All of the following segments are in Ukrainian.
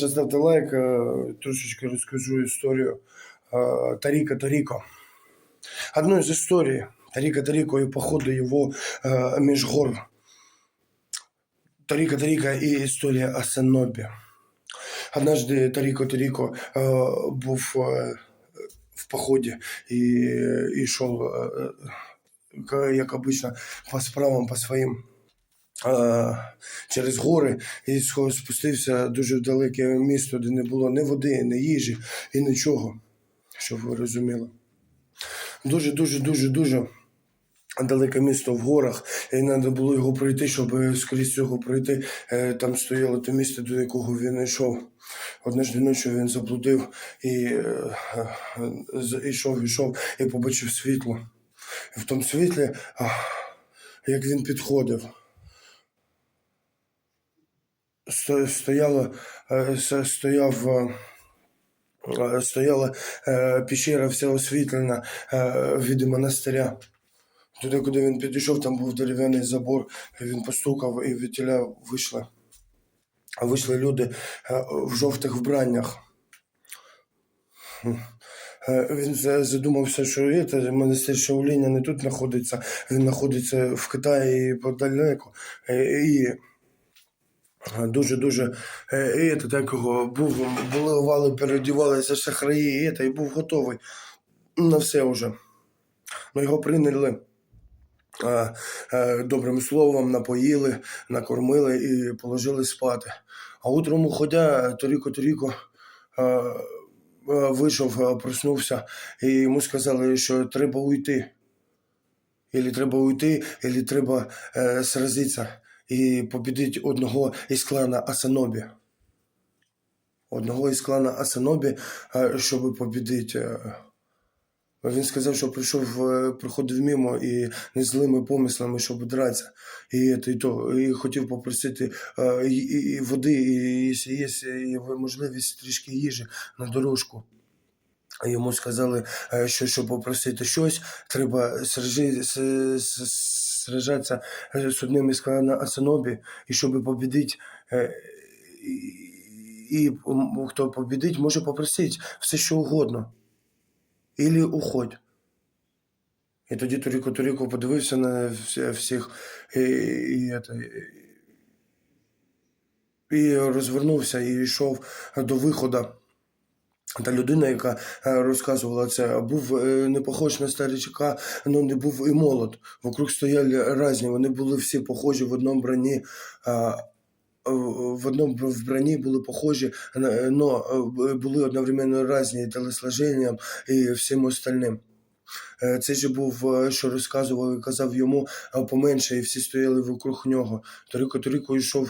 перше ставте лайк, е, трошечки розкажу історію. Е, Таріка Таріко. Одну из историй Тарика Тарико и походу его э, меж гор. Тарика Тарика и история о Сенобі. Однажды Таріко Таріко э, був э, в поході і йшов, э, к- як обично, по справам, по своїм е, через гори і спустився дуже далеке місто, де не було ні води, ні їжі і нічого, щоб ви розуміли. Дуже, дуже, дуже, далеке місто в горах, і треба було його пройти, щоб скрізь цього пройти. Е, Там стояло те місце, до якого він йшов. Однажды ночі він заблудив і е, е, йшов, йшов і побачив світло. І в тому світлі, як він підходив, стояло, е, стояв. е, е, Стояла піщера вся освітлена від монастиря. Туди, куди він підійшов, там був дерев'яний забор, він постукав і від тіля вийшли. Вийшли люди в жовтих вбраннях. Він задумався, що та монастир Шаоліня не тут знаходиться, він знаходиться в Китаї подалеку. І дуже-дуже е, такого був, були овали, переодівалися шахраї, і, це, і був готовий на все вже. Ну, його прийняли е, е, добрим словом, напоїли, накормили і положили спати. А утром уходя, Торіко Торіко е, е, вийшов, е, проснувся, і йому сказали, що треба уйти. Ілі треба уйти, ілі треба е, сразитися і побідити одного із клана Асанобі. Одного із клана Асанобі, е, щоб побідити. е, він сказав, що прийшов, е, приходив мимо і не злими помислами, щоб дратися. І, і, то, і хотів попросити і, і, і води, і, є і можливість трішки їжі на дорожку. Йому сказали, що щоб попросити щось, треба сражи- с- с- сражатися е, з одним із клана Асанобі, і щоб побідити. е, І, і хто побідить, може попросити все, що угодно. Ілі уходь. І тоді Туріко Туріко подивився на всіх і, і, это, і розвернувся і йшов до виходу. Та людина, яка е, розказувала це, був е, не похож на старичка, але не був і молод. Вокруг стояли різні, вони були всі похожі в одному броні. в- одному вбранні були похожі, але були одновременно різні телосложенням і всім остальним. Е, Це же був, що розказував і казав йому поменше, і всі стояли вокруг нього. Торико Торико йшов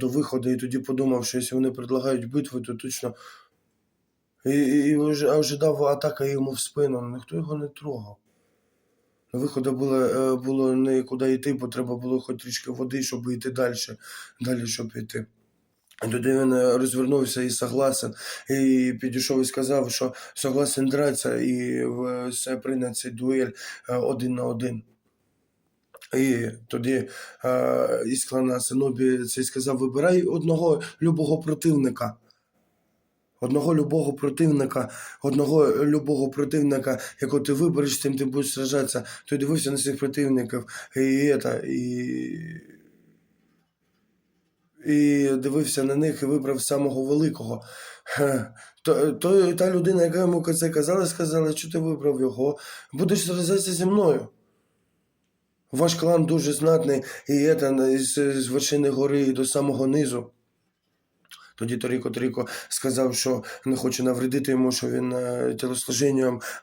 до виходу і тоді подумав, що якщо вони предлагають битву, то точно. І, і, ожидав атака йому в спину, ніхто його не трогав. На виходу було, е, було нікуди йти, бо треба було хоч трішки води, щоб йти далі, далі щоб йти. Тоді він е, розвернувся і согласен, і підійшов і сказав, що согласен драться і все прийняти цей дуель е, один на один. І тоді е, із клана Синобі цей сказав: вибирай одного любого противника. Одного любого противника, одного любого противника, якого ти вибереш, тим ти будеш сражатися. Той дивився на цих противників і, это, і, і дивився на них і вибрав самого великого. То, то, та людина, яка йому це казала, сказала, що ти вибрав його, будеш сражатися зі мною. Ваш клан дуже знатний, і это, з, з вершини гори до самого низу. Тоді Торіко Торіко сказав, що не хоче навредити йому, що він е,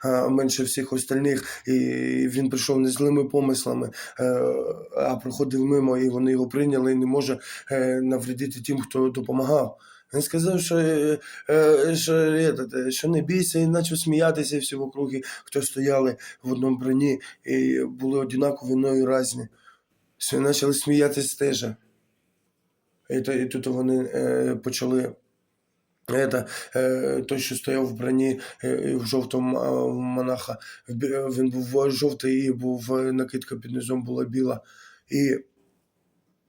е, менше всіх остальних, і він прийшов не злими помислами, е, а проходив мимо, і вони його прийняли і не може навредити тим, хто допомагав. Він сказав, що, що, що не бійся, і почав сміятися всі в округі, хто стояли в одному броні і були однакові, но і різні. Почали сміятися теж. І, тут вони е, почали. Это, е, той, що стояв в броні е, в жовтому монаха, він був жовтий і був накидка під низом була біла. І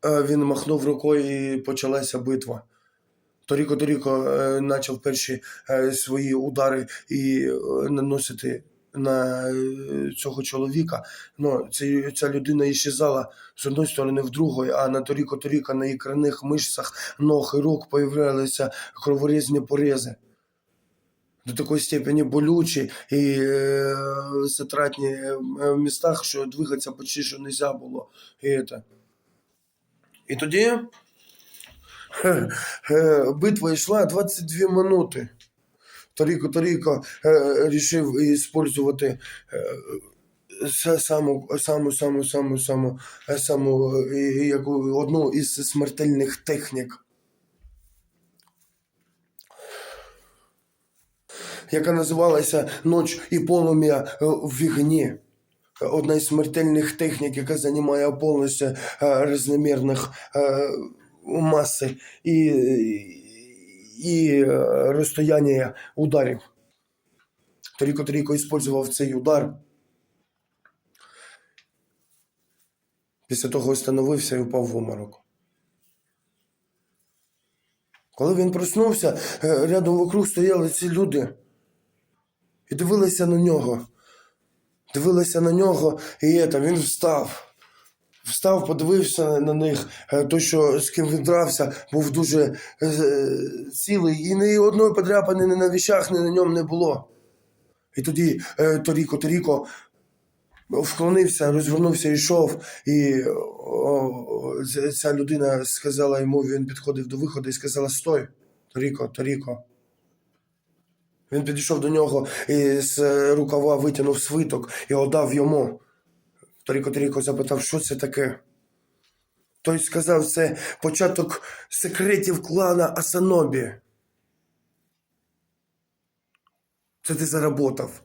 він махнув рукою і почалася битва. Торіко Торіко почав перші свої удари і наносити на е, цього чоловіка. Ну, ця людина іщезала з одної сторони в другої, а на Торіко Торіка на ікранних мишцях ног і рук появлялися кроворізні порези. До такої степені болючі і е, затратні е, в містах, що двигатися почти що не можна було. І, це. і тоді е, битва йшла 22 минути. Торіко Торіко е, рішив використовувати е, саму, саму, саму, саму, саму, е, саму яку, одну із смертельних технік, яка називалася Ноч і полум'я в вігні. Одна із смертельних технік, яка займає повністю різномірних маси і, і е, розстояння ударів. Торіко Торіко використовував цей удар. Після того встановився і упав в оморок. Коли він проснувся, е, рядом вокруг стояли ці люди і дивилися на нього. Дивилися на нього, і ета, він встав. Встав, подивився на них. Е, Той, що з ким він дрався, був дуже е, цілий, і ні одної подряпини ні на віщах, ні на ньому не було. І тоді е, Торіко Торіко вклонився, розвернувся йшов. І о, ця людина сказала йому, він підходив до виходу і сказала: Стой, Торіко, Торіко. Він підійшов до нього і з рукава витягнув свиток і отдав йому. Торіко запитав, що це таке. Той сказав, це початок секретів клана Асанобі. Це ти заработав.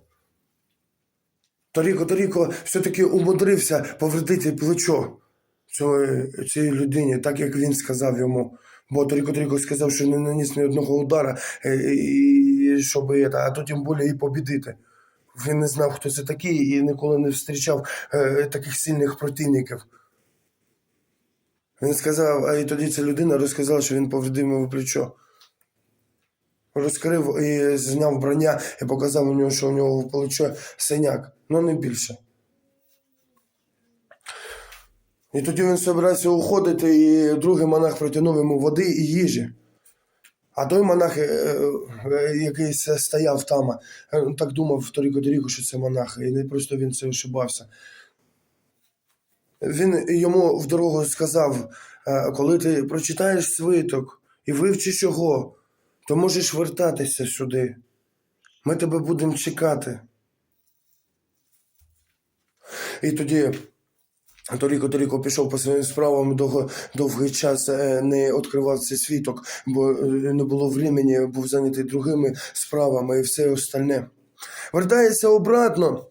Торіко Торіко все-таки умудрився повредити плечо цій людині, так як він сказав йому. Бо Торіко Торіко сказав, що не наніс ні одного удара, е, щоб, е, а то тим більше і побідити. Він не знав, хто це такий, і ніколи не зустрічав е, таких сильних противників. Він сказав, а і тоді ця людина розказала, що він повредив йому плечо. Розкрив і зняв броня і показав у нього, що у нього в плечо синяк, ну не більше. І тоді він збирався уходити, і другий монах протягнув йому води і їжі. А той монах, е, е, який стояв там, е, так думав Торіко Торіко, що це монах, і не просто він це ошибався. Він йому в дорогу сказав: е, коли ти прочитаєш свиток і вивчиш його, то можеш вертатися сюди. Ми тебе будемо чекати. І тоді Торіко Торіко пішов по своїм справам довго, довгий час е, не відкривав цей світок, бо е, не було времени, був зайнятий другими справами і все остальне. Вертається обратно.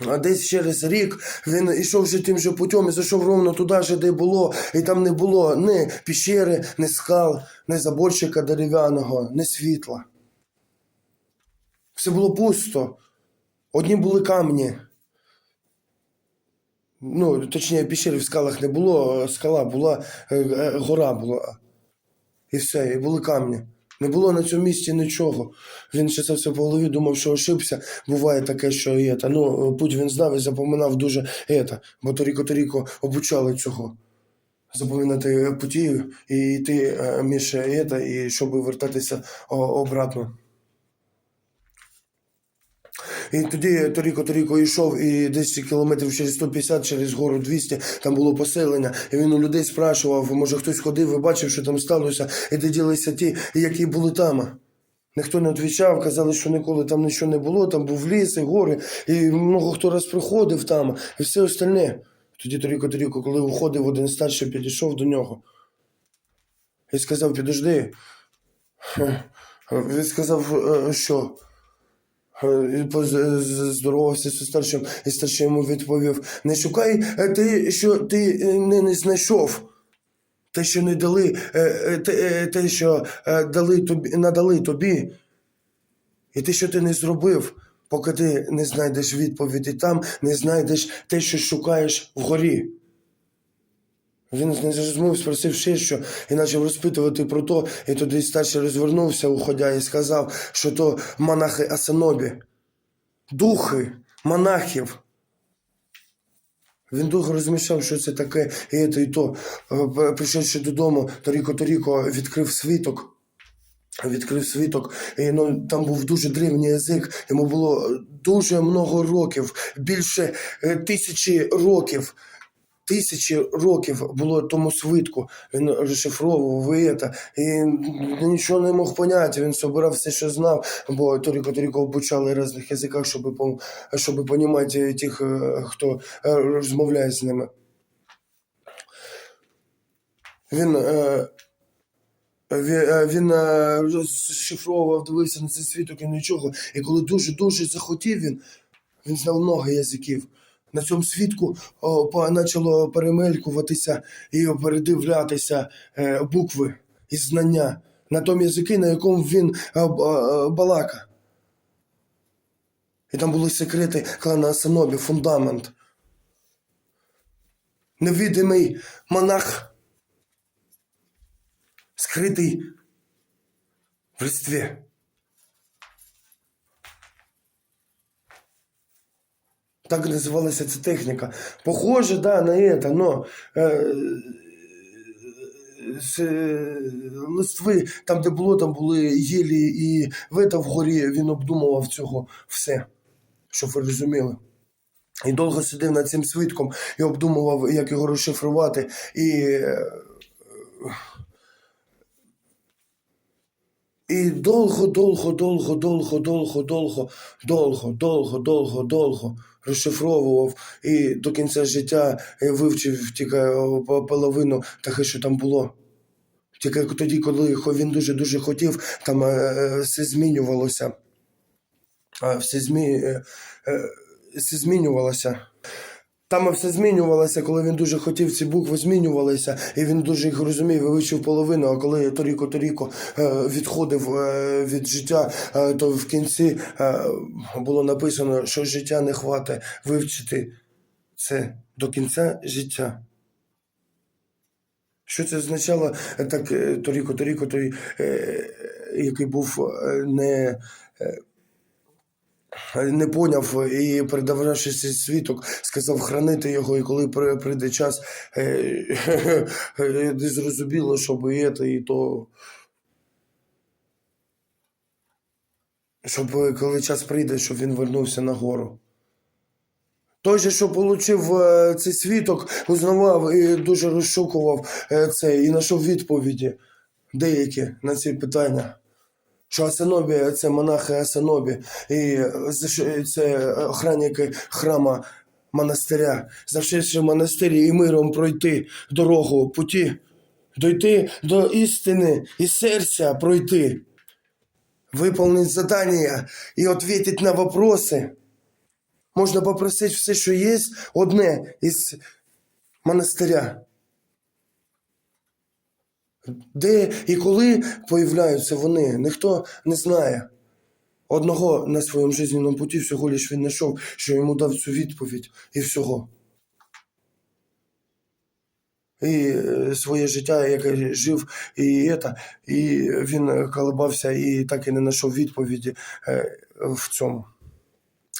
А десь через рік він йшов вже тим же путем і зайшов ровно туди же, де було, і там не було ні піщери, ні скал, ні заборчика дерев'яного, ні світла. Все було пусто. Одні були камні. Ну, точніше, піщери в скалах не було, скала була, е, е, гора була. І все, і були камні. Не було на цьому місці нічого. Він ще це все по голові думав, що ошибся. Буває таке, що це. Ну, путь він знав і запоминав дуже ета, бо Торіко Торіко обучали цього. Запам'ятати путі і йти е, між ета, і щоб вертатися обратно. І тоді Торіко Торіко йшов і десь кілометрів через 150, через гору 200, там було поселення. І він у людей спрашував, може хтось ходив і бачив, що там сталося, і де ділися ті, які були там. Ніхто не відповідав, казали, що ніколи там нічого не було, там був ліс і гори, і много хто раз приходив там, і все остальне. Тоді Торіко Торіко, коли уходив, один старший підійшов до нього і сказав: підожди. Він сказав, «Е, що? Е, Здоровався зі старшим, і старший йому відповів: Не шукай е, те, що ти е, не, не знайшов. Те, що не дали, те, те, що дали тобі, надали тобі, і те, що ти не зробив, поки ти не знайдеш відповіді там, не знайдеш те, що шукаєш вгорі. Він не зрозумів, спросив ще що і почав розпитувати про то, і тоді старший розвернувся, уходя, і сказав, що то монахи Асанобі, духи монахів. Він довго розмішав, що це таке, і це, і то. Е, Прийшовши додому, Торіко Торіко відкрив свиток. Відкрив свиток, і ну, там був дуже древній язик, йому було дуже много років, більше е, тисячі років. Тисячі років було тому свитку. Він розшифровував і це, і нічого не мог поняти. Він собирав все, що знав, бо Торіко Торіко обучали різних язиках, щоб, щоб понімати тих, е, хто е, розмовляє з ними. Він е, він, розшифровував, дивився на цей світок і нічого. І коли дуже-дуже захотів він, він знав много язиків. На цьому свідку почало перемелькуватися і передивлятися е, букви і знання на тому язикі, на якому він е, е, балака. І там були секрети клана Асанобі, фундамент. Невидимий монах скритий в листві. Так називалася ця техніка. Похоже, да, на это, но е, з е, листви, там, де було, там були єлі, і в это вгорі він обдумував цього все, щоб ви розуміли. І довго сидів над цим свитком і обдумував, як його розшифрувати. І е, І довго, довго, довго, довго, довго, довго, довго, довго, довго, довго розшифровував і до кінця життя е, вивчив тільки е, половину таке, що там було. Тільки тоді, коли він дуже-дуже хотів, там е, все змінювалося. Все, змі... все змінювалося. Там все змінювалося, коли він дуже хотів, ці букви змінювалися, і він дуже їх розумів і вивчив половину. А коли Торіко Торіко е, відходив е, від життя, е, то в кінці було написано, що життя не хватить вивчити це до кінця життя. Що це означало так, Торіко Торіко, той, який був не. Е, не поняв і, передававши цей світок, сказав хранити його, і коли прийде час, е, не зрозуміло, щоб і це, і то. Щоб е, коли час прийде, щоб він вернувся на гору. Той же, що отримав цей світок, узнавав і дуже розшукував е, це, і знайшов відповіді деякі на ці питання. Що Асанобі це монахи Асанобі, і це охранники храма монастиря, завшивши в монастирі і миром пройти дорогу путі, дойти до істини і серця пройти, виповнити задання і відповідати на вопроси. Можна попросити все, що є, одне із монастиря. Де і коли появляються вони, ніхто не знає. Одного на своєму жизненному путі всього лиш він знайшов, що йому дав цю відповідь і всього. І е, своє життя, яке жив, і, это, і він колебався і так і не знайшов відповіді е, в цьому.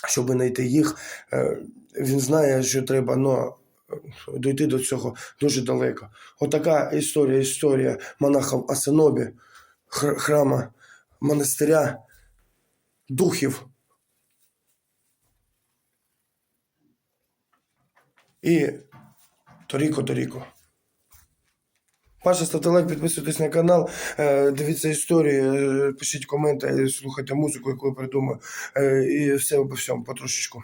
Щоб знайти їх, е, він знає, що треба, но дойти до цього дуже далеко. Отака історія, історія монахів Асанобі, хр- храма, монастиря, духів. І Торіко Торіко. Паша, ставте лайк, підписуйтесь на канал, е, дивіться історії, е, пишіть коменти, слухайте музику, яку я придумаю. Е, І все обо всьому потрошечку.